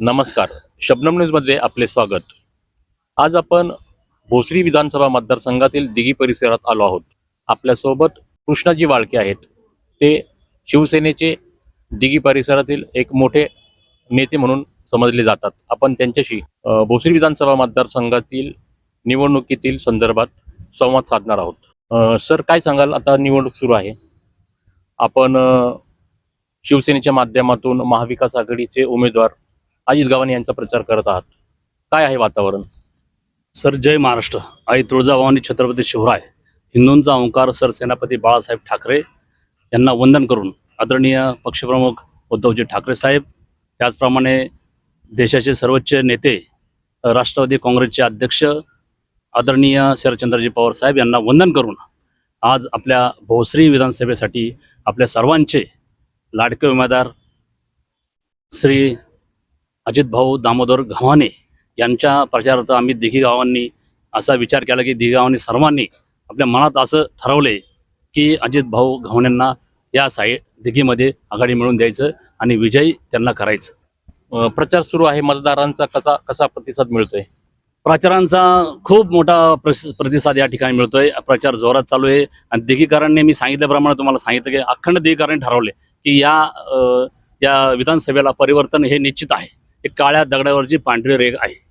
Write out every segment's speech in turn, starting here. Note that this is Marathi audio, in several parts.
नमस्कार. शबनम न्यूजमध्ये आपले स्वागत. आज आपण भोसरी विधानसभा मतदारसंघातील दिघी परिसरात आलो आहोत. आपल्यासोबत कृष्णाजी वाळके आहेत. ते शिवसेनेचे दिघी परिसरातील एक मोठे नेते म्हणून समजले जातात. आपण त्यांच्याशी भोसरी विधानसभा मतदारसंघातील निवडणुकीतील संदर्भात संवाद साधणार आहोत. सर काय सांगाल? आता निवडणूक सुरू आहे. आपण शिवसेनेच्या माध्यमातून महाविकास आघाडीचे उमेदवार अजित गव्हाणे यांचा प्रचार करत आहात. काय आहे वातावरण? सर जय महाराष्ट्र. आई तुळजाभवानी छत्रपती शिवराय हिंदूंचा ओंकार सर सेनापती बाळासाहेब ठाकरे यांना वंदन करून आदरणीय पक्षप्रमुख उद्धवजी ठाकरे साहेब त्याचप्रमाणे देशाचे सर्वोच्च नेते राष्ट्रवादी काँग्रेसचे अध्यक्ष आदरणीय शरदचंद्रजी पवार साहेब यांना वंदन करून आज आपल्या भोसरी विधानसभेसाठी आपल्या सर्वांचे लाडके उमेदवार श्री अजित भाऊ दामोदर गव्हाणे यांच्या प्रचारार्थ आम्ही दिघी गावांनी असा विचार केला की दिघी गावांनी सर्वांनी आपल्या मनात असं ठरवले की अजित भाऊ गव्हाणेंना या साई दिघीमध्ये आघाडी मिळवून द्यायचं आणि विजयी त्यांना करायचं. प्रचार सुरू आहे. मतदारांचा कसा कसा प्रतिसाद मिळतोय? प्रचारांचा खूप मोठा प्रतिसाद या ठिकाणी मिळतोय. प्रचार जोरात चालू आहे. आणि दिघीकरांनी मी सांगितल्याप्रमाणे तुम्हाला सांगितलं की अखंड दिघीकरांनी ठरवले की या या विधानसभेला परिवर्तन हे निश्चित आहे. एक काळ्या दगडावरची पांढरी रेग आहे.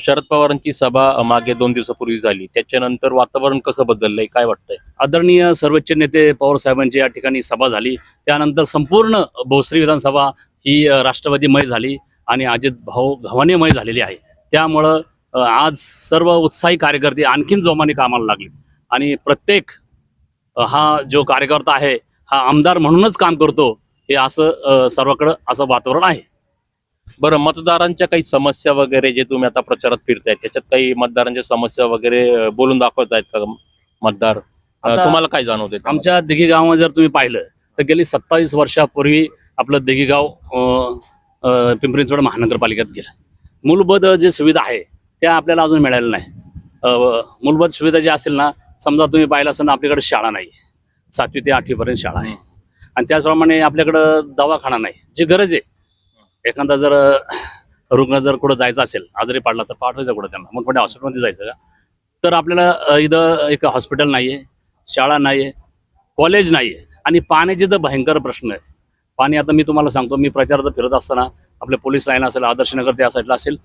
शरद पवारांची सभा मागे दोन दिवसापूर्वी झाली. त्याच्यानंतर वातावरण कसं बदललंय काय वाटतंय? आदरणीय सर्वोच्च नेते पवार साहेबांची या ठिकाणी सभा झाली. त्यानंतर संपूर्ण भोसरी विधानसभा ही राष्ट्रवादीमय झाली आणि अजित भाऊ गव्हाणेमय झालेली आहे. त्यामुळं आज सर्व उत्साही कार्यकर्ते आणखीन जोमाने कामाला लागले. आणि प्रत्येक हा जो कार्यकर्ता आहे हा आमदार म्हणूनच काम करतो हे असं सर्वाकडं असं वातावरण आहे. बरं मतदारांच्या काही समस्या वगैरे जे तुम्ही आता प्रचारात फिरताय त्याच्यात काही मतदारांच्या समस्या वगैरे अ, बोलून दाखवत आहेत का मतदार? अ, आता तुम्हाला काय जाणवते आमच्या दिघी गावामध्ये जर तुम्ही पाहिलं तर गेली सत्तावीस वर्षापूर्वी आपलं दिघी गाव अं, अं, पिंपरी महानगरपालिकेत गेलं. मूलभूत जे सुविधा आहे त्या आपल्याला अजून मिळालेल्या नाही. अं, मूलभूत सुविधा ज्या असेल ना समजा तुम्ही पाहिलं असेल ना आपल्याकडे शाळा नाही. सातवी ते आठवीपर्यंत शाळा आहे. आणि त्याचप्रमाणे आपल्याकडं दवाखाना नाही. जी गरज आहे एखादा जर रुग्ण जर कुठं जायचं असेल आजारी पडला तर पाठवायचं कुठं त्यांना? मोठमोठ्या हॉस्पिटलमध्ये जायचं का? तर आपल्याला इथं एक हॉस्पिटल नाही आहे शाळा नाही आहे कॉलेज नाही आहे आणि पाण्याचे तर भयंकर प्रश्न आहे. पाणी आता मी तुम्हाला सांगतो मी प्रचारात फिरत असताना आपले पोलीस लाईन असेल आदर्शनगर त्या साईडला असेल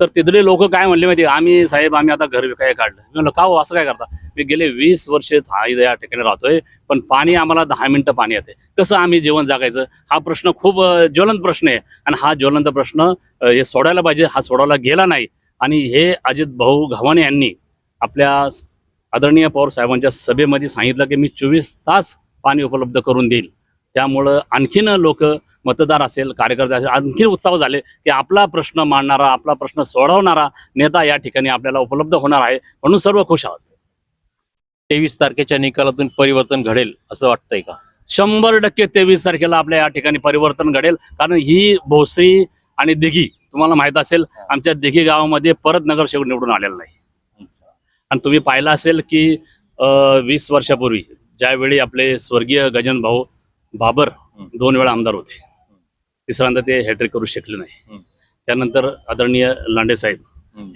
तर तिथले लोक काय म्हणले माहिती आम्ही साहेब आम्ही आता घर विकाय काढलं. मी म्हणलं का हो? असं काय करता? मी गेले वीस वर्षे हा इथं या ठिकाणी राहतोय पण पाणी आम्हाला दहा मिनिटं पाणी येते. कसं आम्ही जीवन जगायचं? हा प्रश्न खूप ज्वलंत प्रश्न आहे. आणि हा ज्वलंत प्रश्न हे सोडायला पाहिजे हा सोडवला गेला नाही. आणि हे अजित भाऊ घवाने यांनी आपल्या आदरणीय पवार साहेबांच्या सभेमध्ये सांगितलं की मी चोवीस तास पाणी उपलब्ध करून देईल. त्यामुळं आणखीन लोक मतदार असेल कार्यकर्ते असेल आणखीन उत्साह झाले की आपला प्रश्न मांडणारा आपला प्रश्न सोडवणारा नेता या ठिकाणी आपल्याला उपलब्ध होणार आहे म्हणून सर्व खुश आहोत. तेवीस तारखेच्या निकालातून परिवर्तन घडेल असं वाटतंय का? शंभर टक्के तेवीस तारखेला आपल्या या ठिकाणी परिवर्तन घडेल. कारण ही भोसरी आणि दिघी तुम्हाला माहीत असेल आमच्या दिघी गावामध्ये परत नगरसेवक निवडून आलेला नाही. आणि तुम्ही पाहिलं असेल की वीस वर्षापूर्वी ज्यावेळी आपले स्वर्गीय गजन भाऊ बाबर दोन वेळा आमदार होते. तिसऱ्यांदा ते हॅट्रिक करू शकले नाही. त्यानंतर आदरणीय लांडे साहेब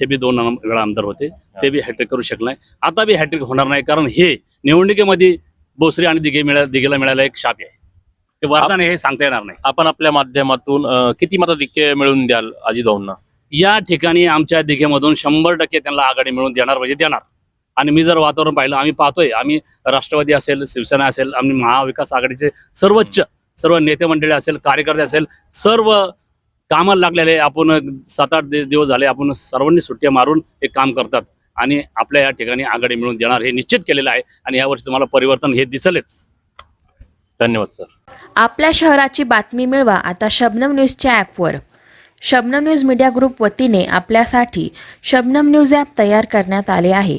हे बी दोन वेळा आमदार होते. ते बी हॅट्रिक करू शकले नाही. आता बी हॅट्रिक होणार नाही कारण हे निवडणुकीमध्ये बोसरी आणि दिघे मिळा दिघेला मिळायला एक शाप आहे. ते वरदान हे सांगता येणार नाही. आपण आपल्या माध्यमातून किती मताधिक्य मिळवून द्याल अजित भाऊंना? या ठिकाणी आमच्या दिघेमधून शंभर टक्के त्यांना आघाडी मिळवून देणार म्हणजे देणार. आणि मी जर वातावरण पाहिलं आम्ही पाहतोय आम्ही राष्ट्रवादी असेल शिवसेना असेल आम्ही महाविकास आघाडीचे सर्वोच्च सर्व नेते मंडळी असेल कार्यकर्ते असेल सर्व कामाला लागलेले आपण सात आठ दिवस झाले आपण सर्वांनी सुट्ट्या मारून हे काम करतात. आणि आपल्या या ठिकाणी आघाडी मिळवून देणार हे निश्चित केलेलं आहे. आणि यावर्षी तुम्हाला परिवर्तन हे दिसलेच. धन्यवाद सर. आपल्या शहराची बातमी मिळवा आता शबनम न्यूजच्या ॲपवर. शबनम न्यूज मीडिया ग्रुप वतीने आपल्यासाठी शबनम न्यूज ॲप तयार करण्यात आले आहे.